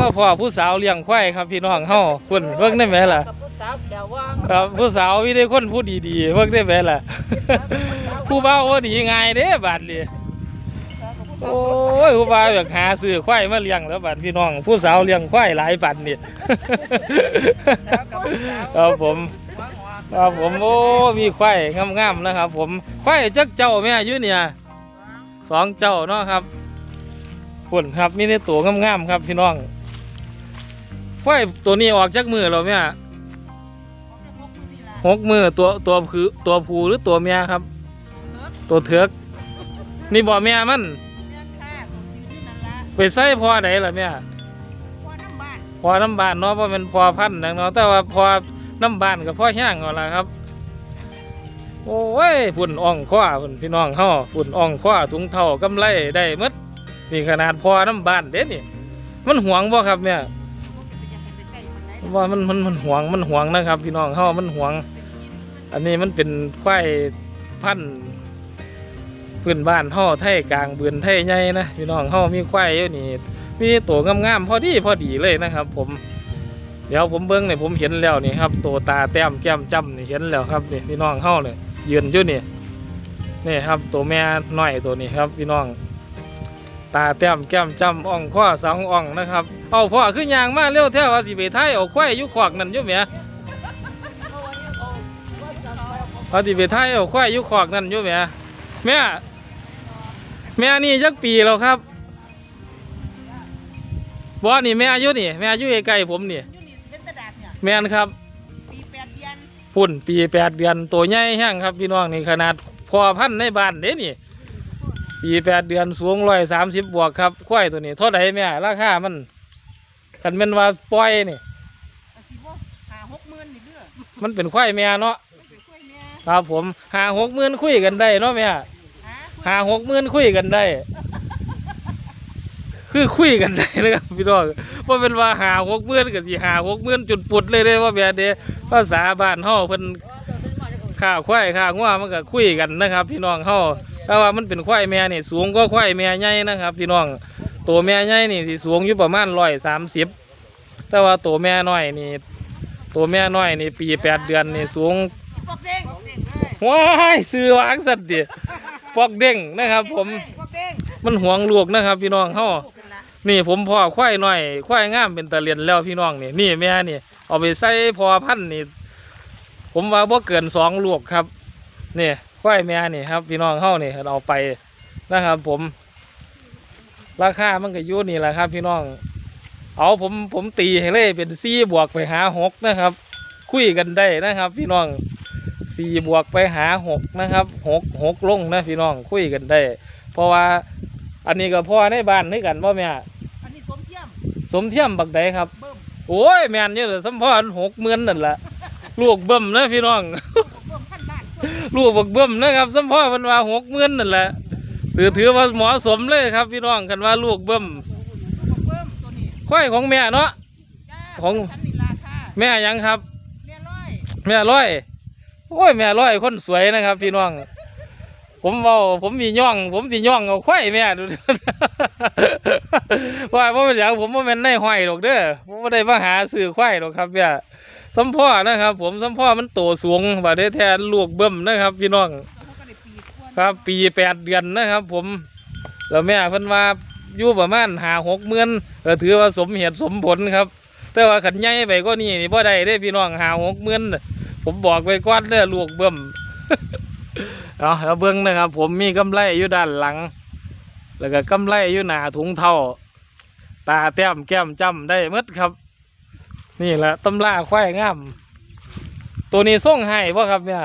มาพ่อผู้สาวเลี้ยงควายครับพี่น้องเฮาเพิ่นเบิ่งได้ไหมล่ะกับผู้สาวแถวว่างครับผู้สาวมีแต่คนผู้ดีๆเบิ่งได้ไหมล่ะ ผู้บ่าวบ่ดีง่ายเด้บาดนี้โอ้ยผู้บ่าวอยากหาซื้อควายมาเลี้ยงแล้วบาดพี่น้อง ผู้สาวเลี้ยงควายหลายปันนี่ครับผมครับผมโอ้มีควายงามๆนะครับ ผมควายจักเจ้าแม่อยู่เนี่ยสองเจ้าเนาะครับปุ่นครับมีในตัวงามๆครับพี่น้อง ควายตัวนี้ออกจากมือเราแม่หกมือตัวตัวคือตัวผู้หรือตัวเมียครับ ตัวเถือกนี่บ่แม่มันไปใส่พอไหนล่ะแม่พอน้ำบานเนาะเพราะมันพอพันธุ์นะเนาะแต่ว่าพอน้ำบานกับพ่อแห้งก่อนละครับ โอ้ยฝุ่นอ่องคว้าฝุ่นพี่น้องเฮาฝุ่นอ่องคว้าถุงเท่ากำไรได้หมดนี่ขนาดพอน้ำบานเด็ดนี่มันหวงบ่ครับเนี่ย ว่ามันมันมันหวงมันหวงนะครับ พี่น้องเฮามันหวง อันนี้มันเป็นควายพันธุ์พื้นบ้านเฮาไทยกลางเบือนไทยใหญ่นะพี่น้องเฮามีควายอยู่นี่มีตัวงามๆพอดีพอดีเลยนะครับ ผม เดี๋ยวผมเบิ้งเนี่ยผมเห็นแล้วนี่ครับตัวตาแต้มแก้มจ้ำนี่เห็นแล้วครับนี่พี่น้องเฮาเนี่ยยืนอยู่นี่นี่ครับ ตัวแม่น้อยตัวนี้ครับ พี่น้อง ตาแต้มแก้มจ้ำอ่องข้อสองอ่องนะครับ เอาพ่อขึ้นยางมาเร็วแท้ว่าสิไปไทยเอาควายอยู่ขวากนั่นอยู่แหมว่าสิไปไทยเอาควายอยู่ขวากนั่นอยู่แหมแม่แม่นี่จักปีแล้วครับบ่นี่แม่อายุนี่แม่อายุใกล้ๆผมนี่แม่นครับพุ่นปีแปดเดือนตัวใหญ่แห้งครับพี่น้องนี่ขนาดพอพันธุ์ในบ้านเด้นี่ ปีแปดเดือนสูงร้อยสามสิบบวกครับควายตัวนี้เท่าไหร่แม่ราคามันคันเป็นว่าปล่อยนี่มันเป็นควายแม่เนาะครับผมหาหกหมื่นคุยกันได้เนาะแม่หาหกหมื่นคุยกันได้ คือคุยกันได้นะครับพี่น้องว่าเป็นว่าหาหกหมื่นกับสิหาหกหมื่นจุดปุดเลยเลยว่าแบบเดภาษาบ้านเฮาเพิ่นข้าควายข้างัวมันก็คุยกันนะครับ พี่น้องเฮา แต่ว่ามันเป็นควายแม่นี่สูงก็ควายแม่ใหญ่นะครับพี่น้องตัวแม่ใหญ่นี่สิสูงอยู่ประมาณร้อยสามสิบแต่ว่าตัวแม่น้อยนี่ตัวแม่น้อยนี่ปีแปดเดือนนี่สูงว้ายซื้อวางสัตว์ดิปอกเด้งนะครับ ผมมันห่วงลูกนะครับ พี่น้องเฮานี่ผมพ่อควายหน่อยควายงามเป็นตะเลียนแล้วพี่น้องนี่นี่แม่นี่ เอาไปใส่พอพันนี่ ผมว่าบ่เกินสองลูกครับ นี่ ควายแม่นี่ครับ พี่น้องเฮานี่เอาไปนะครับ ผม ราคามันก็อยู่นี่แหละครับ พี่น้อง เอาผมผมตีให้เลยเป็นสี่บวกไปหาหกนะครับ คุยกันได้นะครับ พี่น้องสี่บวกไปหาหกนะครับหกหกลงนะพี่น้องคุยกันได้ เพราะว่าอันนี้ก็พ่อในบ้านด้วยกันพ่อแม่อันนี้สมเทียมสมเทียมบักใดครับเบิ่มโอ้ยแม่นอยู่เลยสมพรหกหมื่นนั่นแหละลูกเบิ่มนะพี่น้องเบิ่มขั้นบ้าน ลูกบักเบิ่มนะครับสมพรมันว่าหกหมื่นนั่นแหละถือถือว่าเหมาะสมเลยครับ พี่น้องกันว่าลูกเบิ่มเบิ่มตัวนี้ควายของแม่เนาะจ้าของชั้นนี่ราคาแม่หยังครับแม่ร้อยแม่ร้อยโอ้ยแม่ร้อยคนสวยนะครับ พี่น้อง ผมเบาผมมีย่อง ผมสิย่องเอาควายแม่ดูว่าเพราะเป็นอย่างผมว่ามันได้ห้อยหรอกเด้อผมไม่ได้มาหาซื้อควายหรอกครับเนี่ย สัมพ่อนะครับ ผมสัมพ่อมันโตสูงบาดได้แทนลูกเบิ่มนะครับ พี่น้องเขาก็ได้ปีกว่าครับ ปีแปดเดือนนะครับ ผมแล้วแม่เพิ่นว่าอยู่ประมาณหาหกหมื่นก็ถือว่าสมเหตุสมผลครับ แต่ว่าขันใหญ่ไปก็นี่นี่บ่ได้เด้พี่น้องหาหกหมื่นผมบอกไปก้อนเด้อลูกเบิ่มเอาแล้วเบิ้งนะครับ ผมมีกำไรอยู่ด้านหลัง แล้วก็กำไรอยู่หน้าถุงเท่า ตาแต้มแก้มจ้ำได้หมดครับ นี่แหละตำราควายงาม ตัวนี้ส่งให้บ่ครับเนี่ยบ่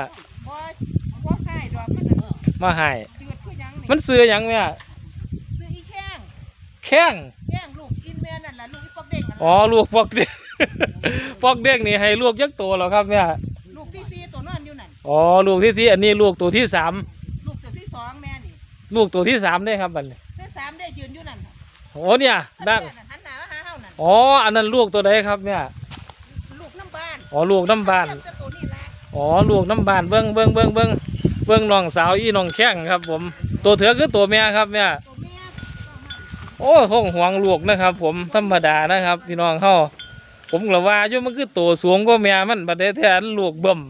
บ่ให้ดอกมันน่ะมาให้จืดคือหยังนี่มันซื้อหยังเนี่ยซื้ออีแข้งแข้งแข้งลูกกินแม่นั่นล่ะลูกอีปอกเด้งนั่นอ๋อล่ะลูกปอกเด็ก ปอกเด็กนี่ให้ลูกยักษ์ตัวแล้วครับเนี่ยลูกที่สี่ตัวนอนอยู่นั่นอ๋อลูกที่สี่อันนี้ลูกตัวที่สามลูกตัวที่สองแม่นี่ลูกตัวที่สามได้ครับบัดนี้ที่สามได้ยืนอยู่นั่นน่ะโอ้เนี่ยด้านหันหน้ามาหาเฮานั่นอ๋ออันนั้นลูกตัวใดครับเนี่ยลูกน้ำบ้านอ๋อลูกน้ำบานเจ้ตัวนี้ละอ๋อลูกน้ำบานเบิ้งเบิ้งเบิ้งเบิ้งเบิ้งน้องสาวอีน้องแข้งครับ ผม ตัวเถือคือตัวแม่ครับเนี่ย ตัวแม่โอ้ห้องห่วงลูกนะครับ ผมธรรมดานะครับพี่น้องเฮาผมกละว่าอยู่มันคือตัวสูงกว่าแม่มันบัดได้แท้ลูกเบิ่ม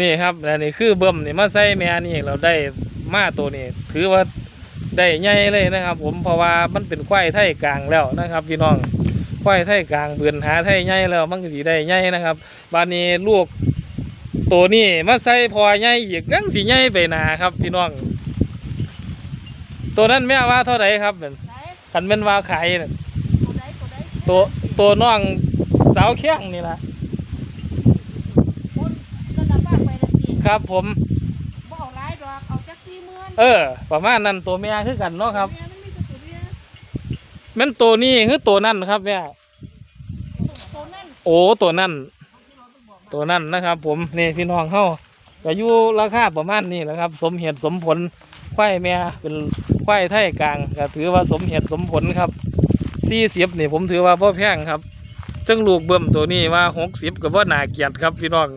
นี่ครับและนี่คือเบิ่มนี่มาใส่แม่นี่เราได้มาตัวนี้ ถือว่าได้ใหญ่เลยนะครับ ผมเพราะว่ามันเป็นควายไทยกลางแล้วนะครับ พี่น้อง ควายไทยกลางเบือนหาไทยใหญ่แล้วมันก็สิได้ใหญ่นะครับบานนี้ลูกตัวนี้มาใส่พอใหญ่อีกยังสิใหญ่ไปหนาครับพี่น้อง ตัวนั้นแม่ว่าเท่าไหร่ครับนั่นไหนคันเป็นว่าขายน่ะตัวใดตัวใดตัวตัวน้องสาวแข้งนี่ละคนระดับบ้านไปละสิครับผมบ่เอาหลายดอกเอาจักสี่หมื่นเออ ประมาณนั้นตัวแม่คือกันเนาะครับ แม่มันมีแต่ตัวเดียว แมันตัวนี้คือตัวนั่นครับแม่ตัวนั้นโอ้ตัวนั่น ตัวนั่นนะครับ ผมนี่พี่น้องเฮาก็อยู่ราคาประมาณนี้แหละครับ สมเหตุสมผลควายแม่เป็นควายไทยกลางก็ถือว่าสมเหตุสมผลครับสี่สิบนี่ผมถือว่าพ่อแพงครับจังลูกเบิ่มตัวนี้ว่าหกสิบก็บ่น่าเกลียดครับพี่น้อง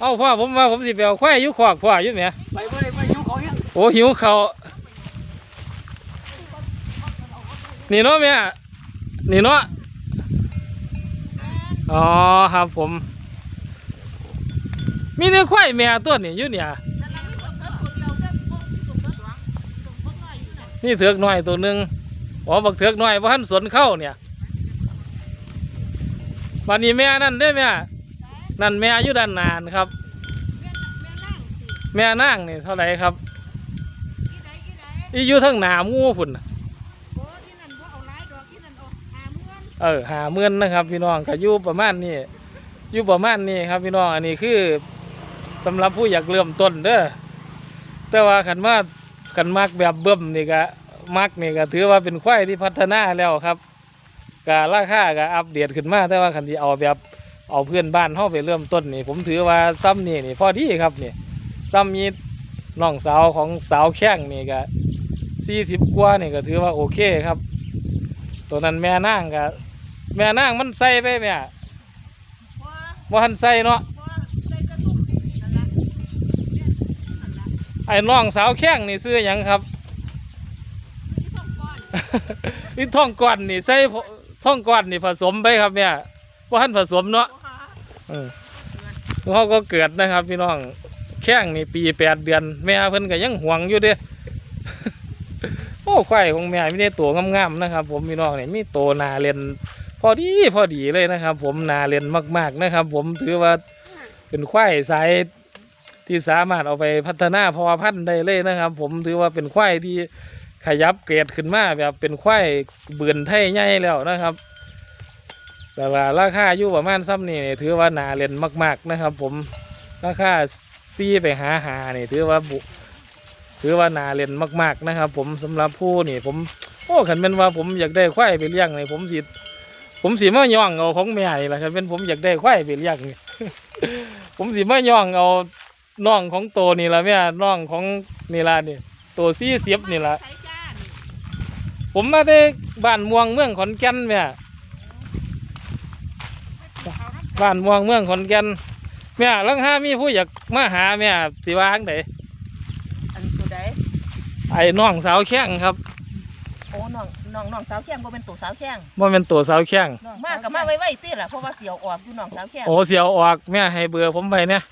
เอ้าพ่อผมว่าผมสิไปเอาควายอยู่ขอกพ่ออยู่ไหมไปไปไปยุ่งเขาเนี่ยโอ้หิวเขาว นี่เนาะแม่นี่เนาะอ๋อครับผม มีเนื้อควายแม่ตัวนี้อยู่เนี่ยนั่เกิดตัวเดียวเด้อกหน่อยตัวหนึ่งอ๋อบักเถือกหน้อยว่าหันสนเข้าเนี่ยบัดนี้แม่นั่นได้อแม่นั่นแม่อยู่ด้านนานครับแม่น่ะแม่นั่งนี่เท่าไหร่ครับอีอยู่ทั้งหนามูพุ่น เออหาเมื่อนนะครับ พี่น้องก็อยู่ประมาณนี้อยู่ประมาณนี้ครับ พี่น้องอันนี้คือสำหรับผู้อยากเริ่มต้นเด้อแต่ว่าขันมาขันมักแบบเบิ่มนี่ก็มักนี่ก็ถือว่าเป็นควายที่พัฒนาแล้วครับก็ราคาก็อัปเดตขึ้นมา แต่ว่าขันที่เอาแบบเอาเพื่อนบ้านเข้าไปเริ่มต้นนี่ ผมถือว่าซ้ำนี่นี่พอดีครับนี่ซ้ำมีน้องสาวของสาวแข้งนี่ก็สี่สิบกว่านี่ก็ถือว่าโอเคครับ ตัวนั้นแม่นางก็ แม่นางมันใส่ไปแม่บ่ว่าหันใส่เนาะบ่ใส่กระตุ้มนั่นล่ะเนี่ยนั่นล่ะไอ้น้องสาวแข้งนี่ซื้อหยังครับที่ท้องก้อนนี่ท่องก้อนนี่ใส่พท่องก้อนนี่ผสมไปครับแม่ว่าหันผสมเนาะบ่หาเออเขาก็เกิดนะครับ พี่น้อง แข้งนี่ปีแปดเดือน แม่เพิ่นก็ยังห่วงอยู่เด้โอ้ควายของแม่ไม่ได้ตัวงามๆนะครับ ผมพี่น้องนี่มีโตวหนาเรียน พอดีพอดีเลยนะครับ ผมนาเรียนมาก ๆนะครับ ผมถือว่าเป็นควายสายที่สามารถเอาไปพัฒนาพอพันธุ์ได้เลยนะครับ ผมถือว่าเป็นควายที่ขยับเกรดขึ้นมาแบบเป็นควายเบือนไทยใหญ่แล้วนะครับ แต่ว่าราคาอยู่ประมาณซ้ำนี่ถือว่านาเล่นมาก ๆนะครับ ผมราคาซีไปหาหานี่ถือว่าบุถือว่านาเล่นมาก ๆนะครับ ผมสำหรับผู้นี่ ผมโอ้ขันเป็นว่าผมอยากได้ควายไปเลี้ยงนี่ผมสิ ผมสิมาย่องเอาของแม่นี่แหละคันเป็นผมอยากได้ควายไปเลี้ยงนี่ผมสิมาย่องเอาน้องของโตนี่ละแม่น้องของนี่ละนี่โตซี่เสียบนี่ละใส่จ้านี่ผมมาได้บ้านม่วงเมืองขอนแก่นแม่เอาน้ำบ้านม่วงเมืองขอนแก่นแม่ลังห้ามีผู้อยากมาหาแม่สิว่าจั่งไดอันตัวใดไอ้น้องสาวแข้งครับ โอ้น้อง น้องน้องสาวแข้งบ่เป็นตัวสาวแข้งว่าเป็นตัวสาวแข้งมากับมาไว้ๆติล่ะเพราะว่าเสียวออกอยู่น้องสาวแข้งโอ้เสียวออกแม่ให้เบอร์ผมไปเนี่ย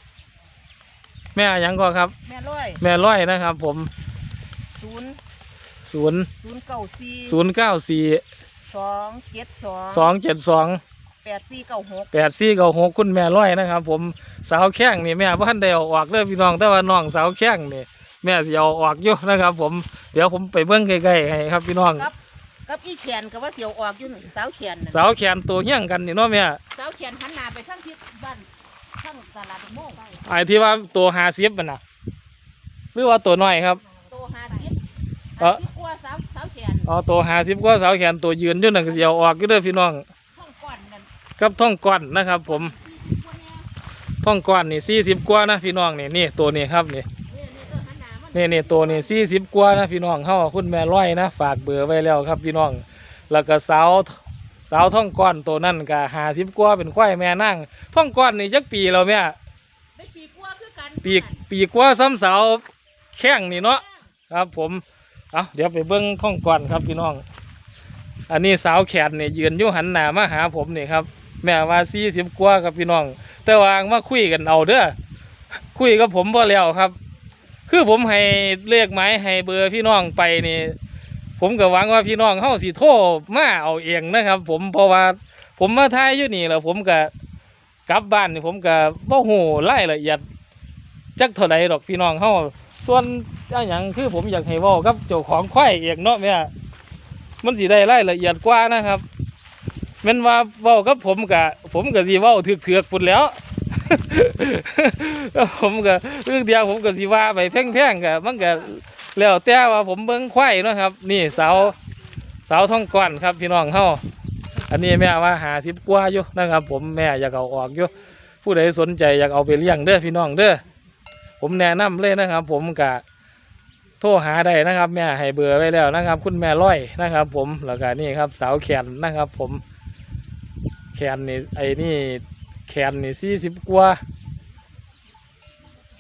แม่หยังก็ครับ แม่ร้อยแม่ร้อยนะครับ ผมศูนย์ศูนย์ศูนย์เก้าสี่ศูนย์เก้าสี่สองเจ็ดสองสองเจ็ดสองแปดสี่เก้าหกแปดสี่เก้าหกคุณแม่ร้อยนะครับ ผมสาวแข้งนี่แม่พ่ทันได้เอาออกเลยพี่น้องแต่ว่าน้องสาวแข้งนี่แม่สิเอาออกอยู่นะครับ ผมเดี๋ยวผมไปเบิ้งใกล้ๆให้ครับพี่น้อง กับกับอีแขนก็ว่าเสียวออกอยู่นั่นสาวแขนนั่นสาวแขนตัวเฮี้ยงกันนี่เนาะแม่สาวแขนหันหน้าไปทางทิศบ้านทางตลาดโมงไอ้ที่ว่าตัวหาซิบมันนะหรือว่าตัวน้อยครับ โตหาทิศเอ่อ หาทิศกว่าสาวสาวแขนอ๋อตัวหาซิบก็สาวแขนตัวยืนอยู่นั่นก็สิเอาออกอยู่เด้อพี่น้องท้องก้อนนั่นกับท่องก้อนนะครับ ผมคนเนี้ยท่องก้อนนี่สี่สิบกว่านะพี่น้องนี่นี่ตัวนี้ครับนี่นี่นี่ก็หั นหน้ามันนี่นี่ตัวนี้สี่สิบกว่านะพี่น้องเข้าคุณแม่ร้อยนะ ฝากเบอร์ไว้แล้วครับพี่น้อง แล้วก็สาวสาวท่องก้อนตัวนั่นก็หาสิบกว่าเป็นควายแม่นั่งท่องก้อนนี่จักปีแล้วแม่ได้ปีกว่าคือกันปีปีกว่าซ้ำสาวแข้งนี่เนาะครับ ผมเอาเดี๋ยวไปเบิ้งท่องก่อนครับพี่น้อง อันนี้สาวแขนเนี่ยยืนอยู่หันหน้ามาหาผมนี่ครับ แม่ว่าสี่สิบกว่าครับพี่น้อง แต่ว่ามาคุยกันเอาเด้อคุยกับผมบ่แล้วครับ คือผมให้เลขหมายให้เบอร์พี่น้องไปนี่ผมก็หวังว่าพี่น้องเฮาสิโทรมาเอาเองนะครับ ผมเพราะว่าผมมาทายอยู่นี่แล้วผมก็กลับบ้านนี่ผมก็บ่ฮู้รายละเอียดจักเท่าใดดอกพี่น้องเฮาส่วนอันหยังคือผมอยากให้ว้ากับเจ้าของควายเองเนาะแม่มันสิได้รายละเอียดกว่านะครับแม่นว่าเว้ากับผมก็ผมก็สิเว้าถึกๆพุ่นแล้ว ผมก็เรื่องเดียวผมก็สิว่าไปแพ่งๆก็มันก็แล้วแต่ว่าผมเบิ่งควายเนาะครับ นี่เสาเสาท่องก้อนครับพี่น้องเฮาอันนี้แม่ว่าหาสิบกว่าอยู่นะครับ ผมแม่อยากเอาออกอยู่ผู้ใดสนใจอยากเอาไปเลี้ยงเด้อพี่น้องเด้อผมแนะนำเลยนะครับ ผมกะโทรหาได้นะครับ แม่ให้เบอร์ไว้แล้วนะครับ คุณแม่ร้อยนะครับ ผมแล้วก็นี่ครับสาวแขนนะครับ ผมแขนนี่ไอ้นี่ แขนนี่สี่สิบกว่า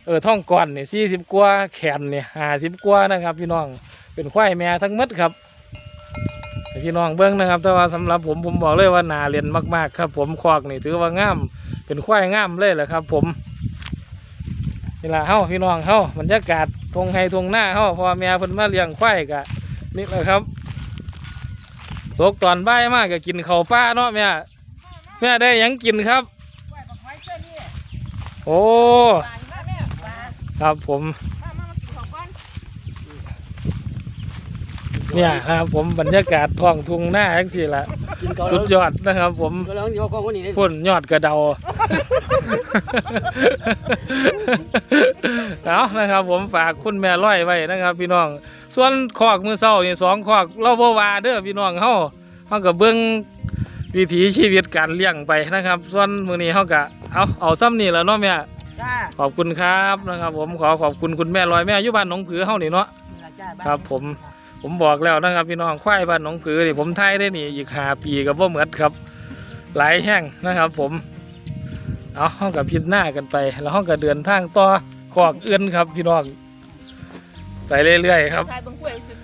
เออท่องก่อนนี่สี่สิบกว่าแขนนี่ห้าสิบกว่านะครับ พี่น้องเป็นควายแม่ทั้งมดครับพี่น้องเบิ้องนะครับ แต่ว่าสำหรับผมผมบอกเลยว่านาเรียนมากๆ ครับ ผมคอกนี่ถือว่างามเป็นควายงามเลยแหละครับ ผมนี่ละเฮ้าพี่น้องเฮ้าบรรยากาศทงไฮทงหน้าเฮ้าพอแม่เพิ่นมาเลี้ยงควายกะนี่แหละครับตกตอนบ่ายมากก็กินข้าวป้าเนาะแม่แม่ได้ยังกินครับ ไหวกับไฟเสื้อนี่ โอ้ปลาอยู่บ้านแม่ปลาครับผมมามามากินของก่อนเนี่ยครับผมบรรยากาศท้องทุ่งหน้าจังสี่ละกินเกาสุดยอดนะครับ ผมก็แล้วเดี๋ยวก็คนนี้เลยพ่นยอดกระเดาเอานะครับ ผมฝากคุณแม่ร้อยไว้นะครับ พี่น้อง ส่วนคอกมือเศร้านี่สองคอกเราบ่ว่าเด้อพี่น้องเฮาเฮาก็เบิ่งวิถีชีวิตการเลี้ยงไปนะครับ ส่วนมื้อนี้เฮาก็ เอาเอาซ้ำนี่แหล้วเนาะแม่จ้าขอบคุณครับนะครับ ผมขอขอบคุณคุณแม่ร้อยแม่อยู่บ้านหนองผือเฮานี่เนาะ นี่ล่ะจ้าานครับผม ผมบอกแล้วนะครับ พี่น้องควายบ้านหนองผือนี่ผมทายได้นี่อีกหาปีกับว่าเหมือนครับ หลายแห้งนะครับ ผม เอาห้องกับพิจหน้ากันไป แล้วห้องกับเดินทางต่อขอกเอื้อนครับ พี่น้องไปเรื่อยๆครับ ชายเบิ่งกล้วยสึก